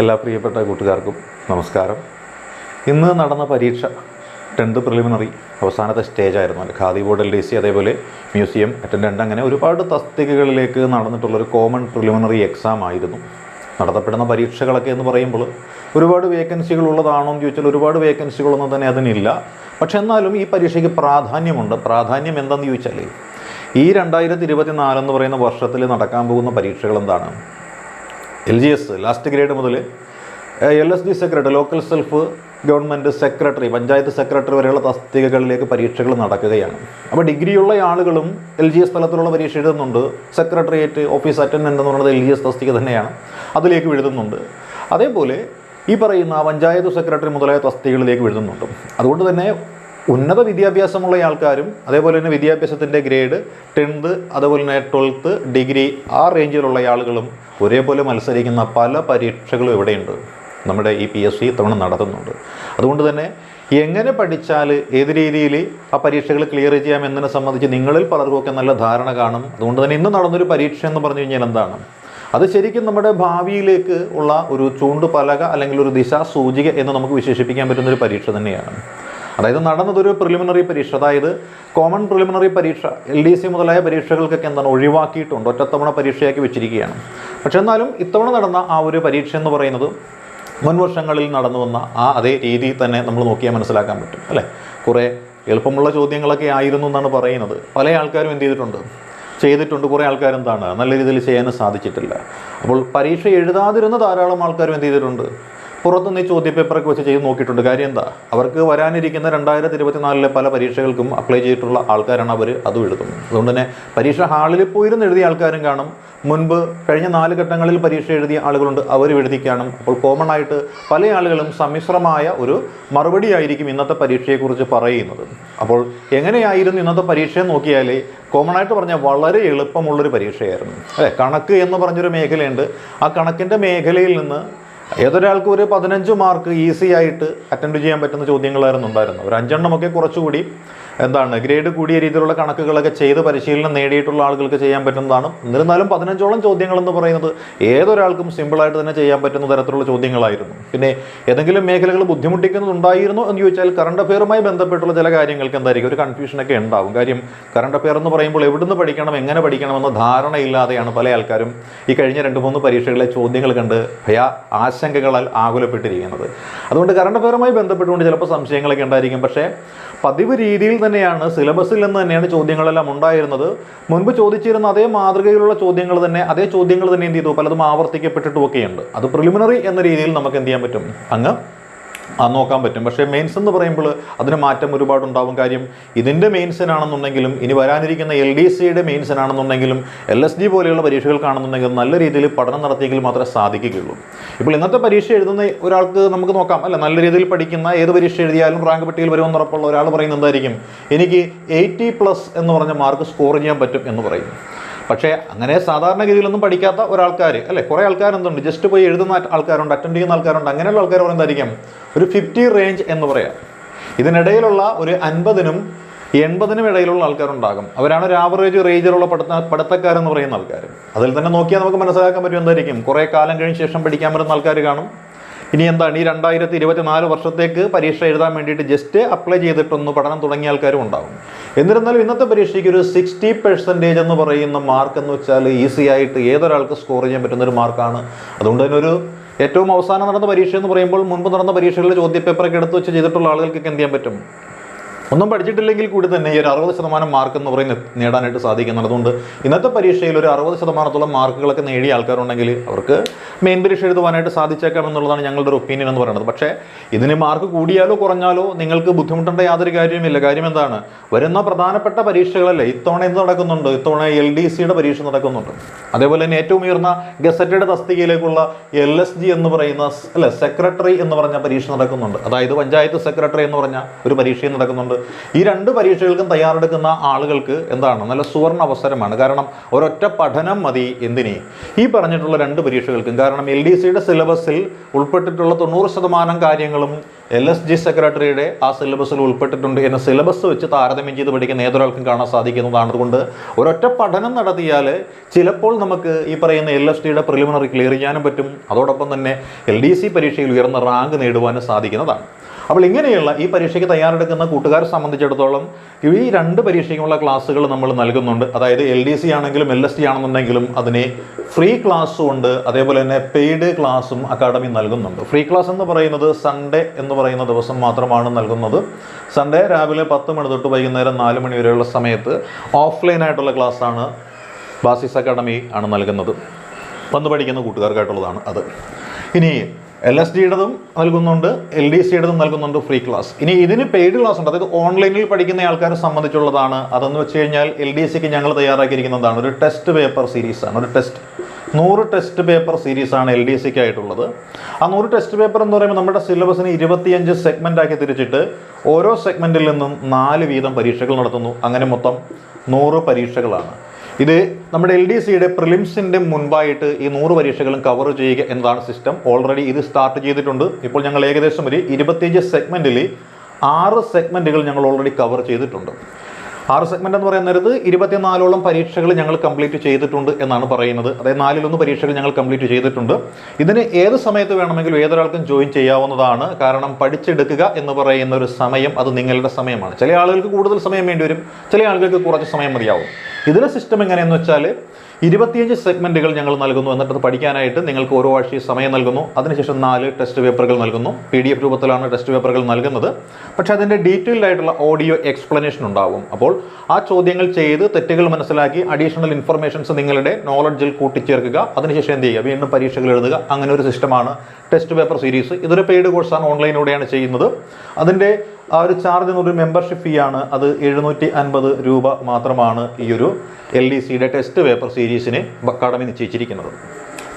എല്ലാ പ്രിയപ്പെട്ട കൂട്ടുകാർക്കും നമസ്കാരം. ഇന്ന് നടന്ന പരീക്ഷ ടെൻത്ത് പ്രിലിമിനറി അവസാനത്തെ സ്റ്റേജ് ആയിരുന്നു. അല്ലേ? Khadi board L D C അതേപോലെ മ്യൂസിയം അറ്റൻഡന്റ് അങ്ങനെ ഒരുപാട് തസ്തികകളിലേക്ക് നടന്നിട്ടുള്ളൊരു കോമൺ പ്രിലിമിനറി എക്സാം ആയിരുന്നു. നടത്തപ്പെടുന്ന പരീക്ഷകളൊക്കെ എന്ന് പറയുമ്പോൾ ഒരുപാട് വേക്കൻസികൾ ഉള്ളതാണോ എന്ന് ചോദിച്ചാൽ ഒരുപാട് വേക്കൻസികളൊന്നും തന്നെ അതിനില്ല. പക്ഷെ എന്നാലും ഈ പരീക്ഷയ്ക്ക് പ്രാധാന്യമുണ്ട്. പ്രാധാന്യം എന്തെന്ന് ചോദിച്ചാൽ ഈ രണ്ടായിരത്തി ഇരുപത്തി നാലെന്ന് പറയുന്ന വർഷത്തിൽ നടക്കാൻ പോകുന്ന പരീക്ഷകൾ എന്താണ്? L G S last grade മുതൽ L S D secretary local self government secretary panchayat secretary വരെയുള്ള തസ്തികകളിലേക്ക് പരീക്ഷകൾ നടക്കുകയാണ്. അപ്പോൾ ഡിഗ്രിയുള്ള ആളുകളും എൽ ജി എസ് തലത്തിലുള്ള പരീക്ഷ എഴുതുന്നുണ്ട്. സെക്രട്ടേറിയറ്റ് ഓഫീസ് അറ്റൻഡന്റ് എന്ന് പറയുന്നത് എൽ ജി എസ് തസ്തിക തന്നെയാണ്. അതിലേക്ക് എഴുതുന്നുണ്ട്. അതേപോലെ ഈ പറയുന്ന പഞ്ചായത്ത് സെക്രട്ടറി മുതലായ തസ്തികകളിലേക്ക് എഴുതുന്നുണ്ട്. അതുകൊണ്ട് തന്നെ ഉന്നത വിദ്യാഭ്യാസമുള്ള ആൾക്കാരും അതേപോലെ തന്നെ വിദ്യാഭ്യാസത്തിന്റെ ഗ്രേഡ് ടെൻത്ത് അതേപോലെ തന്നെ ട്വൽത്ത് ഡിഗ്രി ആ റേഞ്ചിലുള്ള ആളുകളും ഒരേപോലെ മത്സരിക്കുന്ന പല പരീക്ഷകളും ഇവിടെയുണ്ട്. നമ്മുടെ ഈ പി എസ് സി ഇത്തവണ നടത്തുന്നുണ്ട്. അതുകൊണ്ട് തന്നെ എങ്ങനെ പഠിച്ചാൽ ഏത് രീതിയിൽ ആ പരീക്ഷകൾ ക്ലിയർ ചെയ്യാം എന്നതിനെ സംബന്ധിച്ച് നിങ്ങളിൽ പലർക്കുമൊക്കെ നല്ല ധാരണ കാണും. അതുകൊണ്ട് തന്നെ ഇന്ന് നടന്നൊരു പരീക്ഷ എന്ന് പറഞ്ഞു കഴിഞ്ഞാൽ എന്താണ്? അത് ശരിക്കും നമ്മുടെ ഭാവിയിലേക്ക് ഉള്ള ഒരു ചൂണ്ടുപലക അല്ലെങ്കിൽ ഒരു ദിശാസൂചിക എന്ന് നമുക്ക് വിശേഷിപ്പിക്കാൻ പറ്റുന്ന ഒരു പരീക്ഷ തന്നെയാണ്. അതായത് നടന്നതൊരു പ്രിലിമിനറി പരീക്ഷ. അതായത് കോമൺ പ്രിലിമിനറി പരീക്ഷ എൽ ഡി സി മുതലായ പരീക്ഷകൾക്കൊക്കെ എന്താണ് ഒഴിവാക്കിയിട്ടുണ്ട് ഒറ്റത്തവണ പരീക്ഷയാക്കി വെച്ചിരിക്കുകയാണ്. പക്ഷെ എന്നാലും ഇത്തവണ നടന്ന ആ ഒരു പരീക്ഷ എന്ന് പറയുന്നത് മുൻ വർഷങ്ങളിൽ നടന്നു വന്ന ആ അതേ രീതിയിൽ തന്നെ നമ്മൾ നോക്കിയാൽ മനസ്സിലാക്കാൻ പറ്റും അല്ലേ? കുറേ എളുപ്പമുള്ള ചോദ്യങ്ങളൊക്കെ ആയിരുന്നു എന്നാണ് പറയുന്നത്. പല ആൾക്കാരും എന്ത് ചെയ്തിട്ടുണ്ട്? ചെയ്തിട്ടുണ്ട് കുറേ ആൾക്കാർ എന്താണ്? നല്ല രീതിയിൽ ചെയ്യാനും സാധിച്ചിട്ടില്ല. അപ്പോൾ പരീക്ഷ എഴുതാതിരുന്ന ധാരാളം ആൾക്കാരും എന്ത് ചെയ്തിട്ടുണ്ട്? പുറത്തുനിന്ന് ഈ ചോദ്യപേപ്പറൊക്കെ വെച്ച് ചെയ്ത് നോക്കിയിട്ടുണ്ട്. കാര്യം എന്താ? അവർക്ക് വരാനിരിക്കുന്ന രണ്ടായിരത്തി ഇരുപത്തിനാലിലെ പല പരീക്ഷകൾക്കും അപ്ലൈ ചെയ്തിട്ടുള്ള ആൾക്കാരാണ് അവർ അതും എഴുതുന്നത്. അതുകൊണ്ട് തന്നെ പരീക്ഷ ഹാളിൽ പോയിരുന്ന് എഴുതിയ ആൾക്കാരും കാണും. മുൻപ് കഴിഞ്ഞ നാല് ഘട്ടങ്ങളിൽ പരീക്ഷ എഴുതിയ ആളുകളുണ്ട് അവർ എഴുതി കാണും. അപ്പോൾ കോമൺ ആയിട്ട് പല ആളുകളും സമ്മിശ്രമായ ഒരു മറുപടി ആയിരിക്കും ഇന്നത്തെ പരീക്ഷയെക്കുറിച്ച് പറയുന്നത്. അപ്പോൾ എങ്ങനെയായിരുന്നു ഇന്നത്തെ പരീക്ഷയെ നോക്കിയാൽ കോമൺ ആയിട്ട് പറഞ്ഞാൽ വളരെ എളുപ്പമുള്ളൊരു പരീക്ഷയായിരുന്നു. അല്ലേ? കണക്ക് എന്ന് പറഞ്ഞൊരു മേഖലയുണ്ട്. ആ കണക്കിന്റെ മേഖലയിൽ നിന്ന് ഏതൊരാൾക്കും ഒരു പതിനഞ്ച് മാർക്ക് ഈസി ആയിട്ട് അറ്റൻഡ് ചെയ്യാൻ പറ്റുന്ന ചോദ്യങ്ങളായിരുന്നു ഉണ്ടായിരുന്നത്. ഒരു അഞ്ചെണ്ണമൊക്കെ കുറച്ചുകൂടി എന്താണ് ഗ്രേഡ് കൂടിയ രീതിയിലുള്ള കണക്കുകളൊക്കെ ചെയ്ത് പരിശീലനം നേടിയിട്ടുള്ള ആളുകൾക്ക് ചെയ്യാൻ പറ്റുന്നതാണ്. എന്നിരുന്നാലും പതിനഞ്ചോളം ചോദ്യങ്ങൾ എന്ന് പറയുന്നത് ഏതൊരാൾക്കും സിമ്പിളായിട്ട് തന്നെ ചെയ്യാൻ പറ്റുന്ന തരത്തിലുള്ള ചോദ്യങ്ങളായിരുന്നു. പിന്നെ ഏതെങ്കിലും മേഖലകൾ ബുദ്ധിമുട്ടിക്കുന്നുണ്ടായിരുന്നു എന്ന് ചോദിച്ചാൽ കറണ്ട് അഫെയറുമായി ബന്ധപ്പെട്ടുള്ള ചില കാര്യങ്ങൾക്ക് എന്തായിരിക്കും? ഒരു കൺഫ്യൂഷനൊക്കെ ഉണ്ടാവും. കാര്യം കറണ്ട് അഫെയർ എന്ന് പറയുമ്പോൾ എവിടുന്ന് പഠിക്കണം എങ്ങനെ പഠിക്കണമെന്ന ധാരണയില്ലാതെയാണ് പല ആൾക്കാരും ഈ കഴിഞ്ഞ രണ്ട് മൂന്ന് പരീക്ഷകളിലെ ചോദ്യങ്ങൾ കണ്ട് ഭയ ആശങ്കകളാൽ ആകുലപ്പെട്ടിരിക്കുന്നത്. അതുകൊണ്ട് കറണ്ട് അഫെയറുമായി ബന്ധപ്പെട്ടുകൊണ്ട് ചിലപ്പോൾ സംശയങ്ങളൊക്കെ ഉണ്ടായിരിക്കും. പക്ഷേ പതിവ് രീതിയിൽ തന്നെയാണ് സിലബസിൽ നിന്ന് തന്നെയാണ് ചോദ്യങ്ങളെല്ലാം ഉണ്ടായിരുന്നത്. മുൻപ് ചോദിച്ചിരുന്ന അതേ മാതൃകയിലുള്ള ചോദ്യങ്ങൾ തന്നെ അതേ ചോദ്യങ്ങൾ തന്നെ എന്ത് ചെയ്തു? പലതും ആവർത്തിക്കപ്പെട്ടിട്ടുമൊക്കെയുണ്ട്. അത് പ്രിലിമിനറി എന്ന രീതിയിൽ നമുക്ക് എന്ത് ചെയ്യാൻ പറ്റും? അങ്ങ് നോക്കാൻ പറ്റും. പക്ഷേ മെയിൻസ് എന്ന് പറയുമ്പോൾ അതിന് മാറ്റം ഒരുപാടുണ്ടാവും. കാര്യം ഇതിന്റെ മെയിൻസിനാണെന്നുണ്ടെങ്കിലും ഇനി വരാനിരിക്കുന്ന എൽ ഡി സിയുടെ മെയിൻസിനാണെന്നുണ്ടെങ്കിലും എൽ എസ് ഡി പോലെയുള്ള പരീക്ഷകൾക്കാണെന്നുണ്ടെങ്കിലും നല്ല രീതിയിൽ പഠനം നടത്തിയെങ്കിൽ മാത്രമേ സാധിക്കുകയുള്ളൂ. ഇപ്പോൾ ഇന്നത്തെ പരീക്ഷ എഴുതുന്ന ഒരാൾക്ക് നമുക്ക് നോക്കാം. അല്ല നല്ല രീതിയിൽ പഠിക്കുന്ന ഏത് പരീക്ഷ എഴുതിയാലും റാങ്ക് പട്ടികയിൽ വരുമെന്ന് ഉറപ്പുള്ള ഒരാൾ പറയുന്നത് എന്തായിരിക്കും? എനിക്ക് എയ്റ്റി പ്ലസ് എന്ന് പറഞ്ഞ മാർക്ക് സ്കോർ ചെയ്യാൻ പറ്റും എന്ന് പറയും. പക്ഷേ അങ്ങനെ സാധാരണഗതിയിലൊന്നും പഠിക്കാത്ത ഒരാൾക്കാർ അല്ലേ? കുറേ ആൾക്കാർ എന്തുണ്ട് ജസ്റ്റ് പോയി എഴുതുന്ന ആൾക്കാരുണ്ട് അറ്റൻഡ് ചെയ്യുന്ന ആൾക്കാരുണ്ട്. അങ്ങനെയുള്ള ആൾക്കാർ പറയുന്നതായിരിക്കും ഒരു ഫിഫ്റ്റി റേഞ്ച് എന്ന് പറയാം. ഇതിനിടയിലുള്ള ഒരു അൻപതിനും എൺപതിനും ഇടയിലുള്ള ആൾക്കാരുണ്ടാകും. അവരാണ് ഒരു ആവറേജ് റേഞ്ചിലുള്ള പഠിത്ത പഠിത്തക്കാരെന്ന് പറയുന്ന ആൾക്കാർ അതിൽ തന്നെ നോക്കിയാൽ നമുക്ക് മനസ്സിലാക്കാൻ പറ്റും എന്തായിരിക്കും. കുറേ കാലം കഴിഞ്ഞ ശേഷം പഠിക്കാൻ പറ്റുന്ന ആൾക്കാർ കാണും. ഇനി എന്താണ്? ഈ രണ്ടായിരത്തി ഇരുപത്തി നാല് വർഷത്തേക്ക് പരീക്ഷ എഴുതാൻ വേണ്ടിയിട്ട് ജസ്റ്റ് അപ്ലൈ ചെയ്തിട്ടൊന്ന് പഠനം തുടങ്ങിയ ആൾക്കാരും ഉണ്ടാവും എന്നിരുന്നാലും ഇന്നത്തെ പരീക്ഷയ്ക്ക് ഒരു സിക്സ്റ്റി പെർസെന്റേജ് എന്ന് പറയുന്ന മാർക്ക് എന്ന് വെച്ചാൽ ഈസി ആയിട്ട് ഏതൊരാൾക്ക് സ്കോർ ചെയ്യാൻ പറ്റുന്ന ഒരു മാർക്കാണ് അതുകൊണ്ട് തന്നെ ഒരു ഏറ്റവും അവസാനം നടന്ന പരീക്ഷ എന്ന് പറയുമ്പോൾ മുൻപ് നടന്ന പരീക്ഷകളിൽ ചോദ്യപേപ്പറൊക്കെ എടുത്ത് വെച്ച് ചെയ്തിട്ടുള്ള ആളുകൾക്കൊക്കെ എന്ത് ചെയ്യാൻ പറ്റും? ഒന്നും പഠിച്ചിട്ടില്ലെങ്കിൽ കൂടി തന്നെ ഈ ഒരു അറുപത് ശതമാനം മാർക്ക് എന്ന് പറയുന്നത് നേടാനായിട്ട് സാധിക്കുന്നുണ്ട് അതുകൊണ്ട് ഇന്നത്തെ പരീക്ഷയിൽ ഒരു അറുപത് ശതമാനത്തോളം മാർക്കുകളൊക്കെ നേടിയ ആൾക്കാരുണ്ടെങ്കിൽ അവർക്ക് മെയിൻ പരീക്ഷ എഴുതുവാനായിട്ട് സാധിച്ചേക്കാം എന്നുള്ളതാണ് ഞങ്ങളുടെ ഒരു ഒപ്പീനിയൻ എന്ന് പറയുന്നത്. പക്ഷേ ഇതിന് മാർക്ക് കൂടിയാലോ കുറഞ്ഞാലോ നിങ്ങൾക്ക് ബുദ്ധിമുട്ടേണ്ട യാതൊരു കാര്യവുമില്ല. കാര്യം എന്താണ്? വരുന്ന പ്രധാനപ്പെട്ട പരീക്ഷകളല്ലേ ഇത്തവണ എന്ത് നടക്കുന്നുണ്ട്? ഇത്തവണ എൽ ഡി സിയുടെ പരീക്ഷ നടക്കുന്നുണ്ട്. അതേപോലെ തന്നെ ഏറ്റവും ഉയർന്ന ഗസറ്റഡ് തസ്തികയിലേക്കുള്ള എൽ എസ് ജി എന്ന് പറയുന്ന അല്ലെ സെക്രട്ടറി എന്ന് പറഞ്ഞ പരീക്ഷ നടക്കുന്നുണ്ട്. അതായത് പഞ്ചായത്ത് സെക്രട്ടറി എന്ന് പറഞ്ഞ ഒരു പരീക്ഷയും നടക്കുന്നുണ്ട്. ഈ രണ്ട് പരീക്ഷകൾക്കും തയ്യാറെടുക്കുന്ന ആളുകൾക്ക് എന്താണ്? നല്ല സുവർണ അവസരമാണ്. കാരണം ഒരൊറ്റ പഠനം മതി എന്തിനെ? ഈ പറഞ്ഞിട്ടുള്ള രണ്ട് പരീക്ഷകൾക്കും. കാരണം എൽ ഡി സിയുടെ സിലബസിൽ ഉൾപ്പെട്ടിട്ടുള്ള തൊണ്ണൂറ് ശതമാനം കാര്യങ്ങളും എൽ എസ് ജി സെക്രട്ടറിയുടെ ആ സിലബസിൽ ഉൾപ്പെട്ടിട്ടുണ്ട് എന്ന സിലബസ് വെച്ച് താരതമ്യം ചെയ്ത് പഠിക്കുന്ന ഏതൊരാൾക്കും കാണാൻ സാധിക്കുന്നതാണ്. അതുകൊണ്ട് ഒരൊറ്റ പഠനം നടത്തിയാൽ ചിലപ്പോൾ നമുക്ക് ഈ പറയുന്ന എൽ എസ് ടിയുടെ പ്രിലിമിനറി ക്ലിയർ ചെയ്യാനും പറ്റും. അതോടൊപ്പം തന്നെ എൽ ഡി സി പരീക്ഷയിൽ ഉയർന്ന റാങ്ക് നേടുവാനും സാധിക്കുന്നതാണ്. അപ്പോൾ ഇങ്ങനെയുള്ള ഈ പരീക്ഷയ്ക്ക് തയ്യാറെടുക്കുന്ന കൂട്ടുകാരെ സംബന്ധിച്ചിടത്തോളം ഈ രണ്ട് പരീക്ഷയ്ക്കുമുള്ള ക്ലാസ്സുകൾ നമ്മൾ നൽകുന്നുണ്ട്. അതായത് എൽ ഡി സി ആണെങ്കിലും എൽ എസ് ടി ആണെന്നുണ്ടെങ്കിലും അതിനെ ഫ്രീ ക്ലാസ്സും ഉണ്ട് അതേപോലെ തന്നെ പെയ്ഡ് ക്ലാസ്സും അക്കാഡമി നൽകുന്നുണ്ട്. ഫ്രീ ക്ലാസ് എന്ന് പറയുന്നത് സൺഡേ എന്ന് പറയുന്ന ദിവസം മാത്രമാണ് നൽകുന്നത്. സൺഡേ രാവിലെ പത്ത് മണി തൊട്ട് വൈകുന്നേരം നാല് മണി വരെയുള്ള സമയത്ത് ഓഫ്ലൈൻ ആയിട്ടുള്ള ക്ലാസ്സാണ് ബാസിസ് അക്കാഡമി ആണ് നൽകുന്നത്. വന്ന് പഠിക്കുന്ന കൂട്ടുകാർക്കായിട്ടുള്ളതാണ് അത്. ഇനി എൽ എസ് ഡിയുടേതും നൽകുന്നുണ്ട് എൽ ഡി സിയുടേതും നൽകുന്നുണ്ട് ഫ്രീ ക്ലാസ് ഇനി ഇതിന് പെയ്ഡ് ക്ലാസ് ഉണ്ട്. അതായത് ഓൺലൈനിൽ പഠിക്കുന്ന ആൾക്കാരെ സംബന്ധിച്ചുള്ളതാണ്. അതെന്ന് വെച്ച് കഴിഞ്ഞാൽ എൽ ഡി സിക്ക് ഞങ്ങൾ തയ്യാറാക്കിയിരിക്കുന്നതാണ്. ഒരു ടെസ്റ്റ് പേപ്പർ സീരീസ് ആണ്. ഒരു ടെസ്റ്റ് നൂറ് ടെസ്റ്റ് പേപ്പർ സീരീസ് ആണ് എൽ ഡി സിക്ക് ആയിട്ടുള്ളത് ആ നൂറ് ടെസ്റ്റ് പേപ്പർ എന്ന് പറയുമ്പോൾ നമ്മുടെ സിലബസിന് ഇരുപത്തിയഞ്ച് സെഗ്മെന്റ് ആക്കി തിരിച്ചിട്ട് ഓരോ സെഗ്മെന്റിൽ നിന്നും നാല് വീതം പരീക്ഷകൾ നടത്തുന്നു. അങ്ങനെ മൊത്തം നൂറ് പരീക്ഷകളാണ്. ഇത് നമ്മുടെ എൽ ഡി സിയുടെ പ്രിലിംസിന്റെ മുൻപായിട്ട് ഈ നൂറ് പരീക്ഷകളും കവർ ചെയ്യുക എന്നതാണ് സിസ്റ്റം ഓൾറെഡി ഇത് സ്റ്റാർട്ട് ചെയ്തിട്ടുണ്ട്. ഇപ്പോൾ ഞങ്ങൾ ഏകദേശം ഒരു ഇരുപത്തിയഞ്ച് സെഗ്മെന്റിൽ ആറ് സെഗ്മെന്റുകൾ ഞങ്ങൾ ഓൾറെഡി കവർ ചെയ്തിട്ടുണ്ട്. ആറ് സെഗ്മെന്റ് എന്ന് പറയുന്ന നേരത്ത് ഇരുപത്തിനാലോളം പരീക്ഷകൾ ഞങ്ങൾ കംപ്ലീറ്റ് ചെയ്തിട്ടുണ്ട് എന്നാണ് പറയുന്നത്. അതായത് നാലിലൊന്ന് പരീക്ഷകൾ ഞങ്ങൾ കംപ്ലീറ്റ് ചെയ്തിട്ടുണ്ട്. ഇതിന് ഏത് സമയത്ത് വേണമെങ്കിലും ഏതൊരാൾക്കും ജോയിൻ ചെയ്യാവുന്നതാണ്. കാരണം പഠിച്ചെടുക്കുക എന്ന് പറയുന്ന ഒരു സമയം അത് നിങ്ങളുടെ സമയമാണ്. ചില ആളുകൾക്ക് കൂടുതൽ സമയം വേണ്ടി വരും. ചില ആളുകൾക്ക് കുറച്ച് സമയം മതിയാവും. ഇതിലെ സിസ്റ്റം എങ്ങനെയെന്ന് വെച്ചാൽ ഇരുപത്തിയഞ്ച് സെഗ്മെന്റുകൾ ഞങ്ങൾ നൽകുന്നു എന്നിട്ട് പഠിക്കാനായിട്ട് നിങ്ങൾക്ക് ഓരോ ആഴ്ചയും സമയം നൽകുന്നു. അതിനുശേഷം നാല് ടെസ്റ്റ് പേപ്പറുകൾ നൽകുന്നു. പി ഡി എഫ് രൂപത്തിലാണ് ടെസ്റ്റ് പേപ്പറുകൾ നൽകുന്നത്. പക്ഷേ അതിന്റെ ഡീറ്റെയിൽഡ് ആയിട്ടുള്ള ഓഡിയോ എക്സ്പ്ലനേഷൻ ഉണ്ടാവും. അപ്പോൾ ആ ചോദ്യങ്ങൾ ചെയ്ത് തെറ്റുകൾ മനസ്സിലാക്കി അഡീഷണൽ ഇൻഫർമേഷൻസ് നിങ്ങളുടെ നോളജിൽ കൂട്ടിച്ചേർക്കുക. അതിനുശേഷം എന്ത് ചെയ്യുക? വീണ്ടും പരീക്ഷകൾ എഴുതുക. അങ്ങനെ ഒരു സിസ്റ്റമാണ് ടെസ്റ്റ് പേപ്പർ സീരീസ് ഇതൊരു പെയ്ഡ് കോഴ്സാണ് ഓൺലൈനിലൂടെയാണ് ചെയ്യുന്നത്. അതിന്റെ ആ ഒരു ചാർജ് എന്നൊരു മെമ്പർഷിപ്പ് ഫീ ആണ്. അത് എഴുന്നൂറ്റി അൻപത് രൂപ മാത്രമാണ് ഈ ഒരു എൽ ഡി സിയുടെ ടെസ്റ്റ് പേപ്പർ സീരീസിന് അക്കാഡമി നിശ്ചയിച്ചിരിക്കുന്നത്.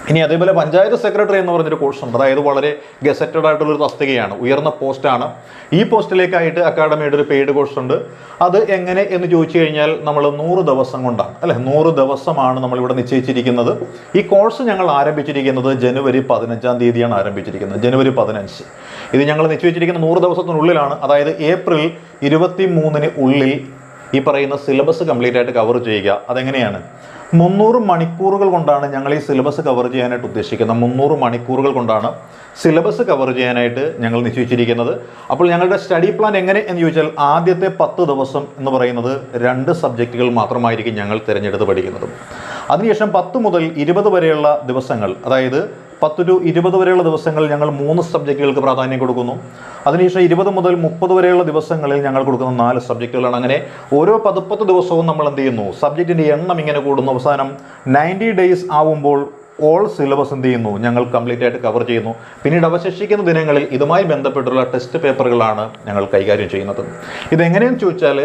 ഇനി അതേപോലെ പഞ്ചായത്ത് സെക്രട്ടറി എന്ന് പറഞ്ഞൊരു കോഴ്സ് ഉണ്ട്. അതായത് വളരെ ഗസറ്റഡ് ആയിട്ടുള്ളൊരു തസ്തികയാണ്. ഉയർന്ന പോസ്റ്റാണ് ഈ പോസ്റ്റിലേക്കായിട്ട് അക്കാഡമിയുടെ ഒരു പെയ്ഡ് കോഴ്സ് ഉണ്ട്. അത് എങ്ങനെ എന്ന് ചോദിച്ചു കഴിഞ്ഞാൽ നമ്മൾ നൂറ് ദിവസം കൊണ്ടാണ്. അല്ലെ? നൂറ് ദിവസമാണ് നമ്മളിവിടെ നിശ്ചയിച്ചിരിക്കുന്നത്. ഈ കോഴ്സ് ഞങ്ങൾ ആരംഭിച്ചിരിക്കുന്നത് ജനുവരി പതിനഞ്ചാം തീയതിയാണ് ആരംഭിച്ചിരിക്കുന്നത്. ജനുവരി പതിനഞ്ച്. ഇത് ഞങ്ങൾ നിശ്ചയിച്ചിരിക്കുന്ന നൂറ് ദിവസത്തിനുള്ളിലാണ് അതായത് ഏപ്രിൽ ഇരുപത്തി മൂന്നിന് ഉള്ളിൽ ഈ പറയുന്ന സിലബസ് കംപ്ലീറ്റ് ആയിട്ട് കവർ ചെയ്യുക. അതെങ്ങനെയാണ്? മുന്നൂറ് മണിക്കൂറുകൾ കൊണ്ടാണ് ഞങ്ങൾ ഈ സിലബസ് കവർ ചെയ്യാനായിട്ട് ഉദ്ദേശിക്കുന്നത്. മുന്നൂറ് മണിക്കൂറുകൾ കൊണ്ടാണ് സിലബസ് കവർ ചെയ്യാനായിട്ട് ഞങ്ങൾ നിശ്ചയിച്ചിരിക്കുന്നത്. അപ്പോൾ ഞങ്ങളുടെ സ്റ്റഡി പ്ലാൻ എങ്ങനെ എന്ന് ചോദിച്ചാൽ ആദ്യത്തെ പത്ത് ദിവസം എന്ന് പറയുന്നത് രണ്ട് സബ്ജക്റ്റുകൾ മാത്രമായിരിക്കും ഞങ്ങൾ തിരഞ്ഞെടുത്ത് പഠിക്കുന്നത്. അതിനുശേഷം പത്ത് മുതൽ ഇരുപത് വരെയുള്ള ദിവസങ്ങൾ അതായത് പത്ത് ടു ഇരുപത് വരെയുള്ള ദിവസങ്ങളിൽ ഞങ്ങൾ മൂന്ന് സബ്ജക്റ്റുകൾക്ക് പ്രാധാന്യം കൊടുക്കുന്നു. അതിനുശേഷം ഇരുപത് മുതൽ മുപ്പത് വരെയുള്ള ദിവസങ്ങളിൽ ഞങ്ങൾ കൊടുക്കുന്ന നാല് സബ്ജക്റ്റുകളാണ്. അങ്ങനെ ഓരോ പതിപ്പത്ത് ദിവസവും നമ്മൾ എന്ത് ചെയ്യുന്നു? സബ്ജക്റ്റിന്റെ എണ്ണം ഇങ്ങനെ കൂടുന്നു. അവസാനം നയന്റി ഡേയ്സ് ആവുമ്പോൾ ഓൾ സിലബസ് എന്ത് ചെയ്യുന്നു? ഞങ്ങൾ കംപ്ലീറ്റ് ആയിട്ട് കവർ ചെയ്യുന്നു. പിന്നീട് അവശേഷിക്കുന്ന ദിനങ്ങളിൽ ഇതുമായി ബന്ധപ്പെട്ടുള്ള ടെസ്റ്റ് പേപ്പറുകളാണ് ഞങ്ങൾ കൈകാര്യം ചെയ്യുന്നത്. ഇതെങ്ങനെയെന്ന് ചോദിച്ചാൽ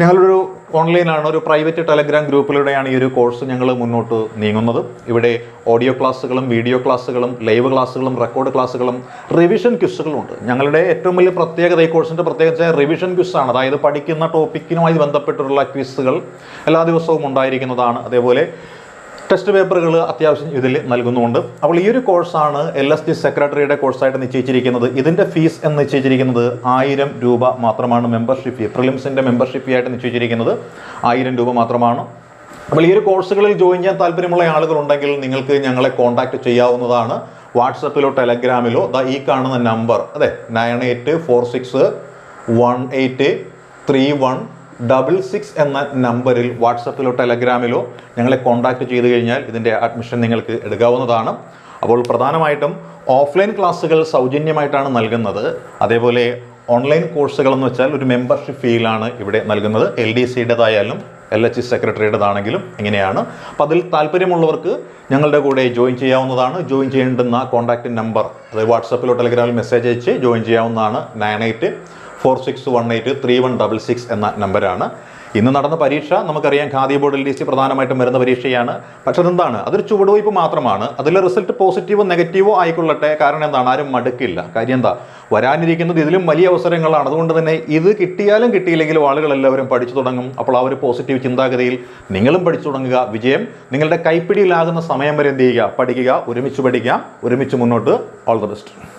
ഞങ്ങളൊരു ഓൺലൈനാണ് ഒരു പ്രൈവറ്റ് ടെലഗ്രാം ഗ്രൂപ്പിലൂടെയാണ് ഈ ഒരു കോഴ്സ് ഞങ്ങൾ മുന്നോട്ട് നീങ്ങുന്നത്. ഇവിടെ ഓഡിയോ ക്ലാസ്സുകളും വീഡിയോ ക്ലാസ്സുകളും ലൈവ് ക്ലാസ്സുകളും റെക്കോർഡ് ക്ലാസ്സുകളും റിവിഷൻ ക്വിസുകളും ഉണ്ട്. ഞങ്ങളുടെ ഏറ്റവും വലിയ പ്രത്യേകത ഈ കോഴ്സിന്റെ പ്രത്യേകത റിവിഷൻ ക്യുസാണ് അതായത് പഠിക്കുന്ന ടോപ്പിക്കിനുമായി ബന്ധപ്പെട്ടുള്ള ക്വിസുകൾ എല്ലാ ദിവസവും ഉണ്ടായിരിക്കുന്നതാണ്. അതേപോലെ ടെസ്റ്റ് പേപ്പറുകൾ അത്യാവശ്യം ഇതിൽ നൽകുന്നുണ്ട് അപ്പോൾ ഈ ഒരു കോഴ്സാണ് എൽ എസ് ഡി സെക്രട്ടറിയുടെ കോഴ്സായിട്ട് നിശ്ചയിച്ചിരിക്കുന്നത്. ഇതിന്റെ ഫീസ് എന്ന് നിശ്ചയിച്ചിരിക്കുന്നത് ആയിരം രൂപ മാത്രമാണ് മെമ്പർഷിപ്പ് ഫീ പ്രിലിംസിന്റെ മെമ്പർഷിപ്പ് ഫീ ആയിട്ട് നിശ്ചയിച്ചിരിക്കുന്നത് ആയിരം രൂപ മാത്രമാണ്. അപ്പോൾ ഈ ഒരു കോഴ്സുകളിൽ ജോയിൻ ചെയ്യാൻ താല്പര്യമുള്ള ആളുകളുണ്ടെങ്കിൽ നിങ്ങൾക്ക് ഞങ്ങളെ കോൺടാക്റ്റ് ചെയ്യാവുന്നതാണ്. വാട്സപ്പിലോ ടെലഗ്രാമിലോ ദ ഈ കാണുന്ന നമ്പർ അതെ nine eight four six one eight three one double six എന്ന നമ്പറിൽ വാട്സപ്പിലോ ടെലഗ്രാമിലോ ഞങ്ങളെ കോൺടാക്റ്റ് ചെയ്ത് കഴിഞ്ഞാൽ ഇതിന്റെ അഡ്മിഷൻ നിങ്ങൾക്ക് എടുക്കാവുന്നതാണ്. അപ്പോൾ പ്രധാനമായിട്ടും ഓഫ്ലൈൻ ക്ലാസ്സുകൾ സൗജന്യമായിട്ടാണ് നൽകുന്നത്. അതേപോലെ ഓൺലൈൻ കോഴ്സുകൾ എന്ന് വെച്ചാൽ ഒരു മെമ്പർഷിപ്പ് ഫീലാണ് ഇവിടെ നൽകുന്നത്. എൽ ഡി സിയുടേതായാലും എൽ എച്ച് സെക്രട്ടറിയുടേതാണെങ്കിലും ഇങ്ങനെയാണ്. അപ്പോൾ അതിൽ താല്പര്യമുള്ളവർക്ക് ഞങ്ങളുടെ കൂടെ ജോയിൻ ചെയ്യാവുന്നതാണ്. ജോയിൻ ചെയ്യേണ്ടുന്ന കോൺടാക്റ്റ് നമ്പർ അതായത് വാട്സപ്പിലോ ടെലഗ്രാമിൽ മെസ്സേജ് അയച്ച് ജോയിൻ ചെയ്യാവുന്നതാണ്. Nine eight four six one eight three one double six എന്ന നമ്പറാണ് ഇന്ന് നടന്ന പരീക്ഷ നമുക്കറിയാം Khadi board L D C പ്രധാനമായിട്ടും വരുന്ന പരീക്ഷയാണ്. പക്ഷെ അതെന്താണ്? അതൊരു ചുവടുവയ്പ് മാത്രമാണ്. അതിലെ റിസൾട്ട് പോസിറ്റീവോ നെഗറ്റീവോ ആയിക്കൊള്ളട്ടെ. കാരണം എന്താണ്? ആരും മടുക്കില്ല. കാര്യം എന്താ? വരാനിരിക്കുന്നത് ഇതിലും വലിയ അവസരങ്ങളാണ്. അതുകൊണ്ട് തന്നെ ഇത് കിട്ടിയാലും കിട്ടിയില്ലെങ്കിലും ആളുകളെല്ലാവരും പഠിച്ചു തുടങ്ങും. അപ്പോൾ ആ ഒരു പോസിറ്റീവ് ചിന്താഗതിയിൽ നിങ്ങളും പഠിച്ചു തുടങ്ങുക. വിജയം നിങ്ങളുടെ കൈപ്പിടിയിലാകുന്ന സമയം വരെ എന്ത് ചെയ്യുക? പഠിക്കുക. ഒരുമിച്ച് പഠിക്കുക. ഒരുമിച്ച് മുന്നോട്ട്. All the best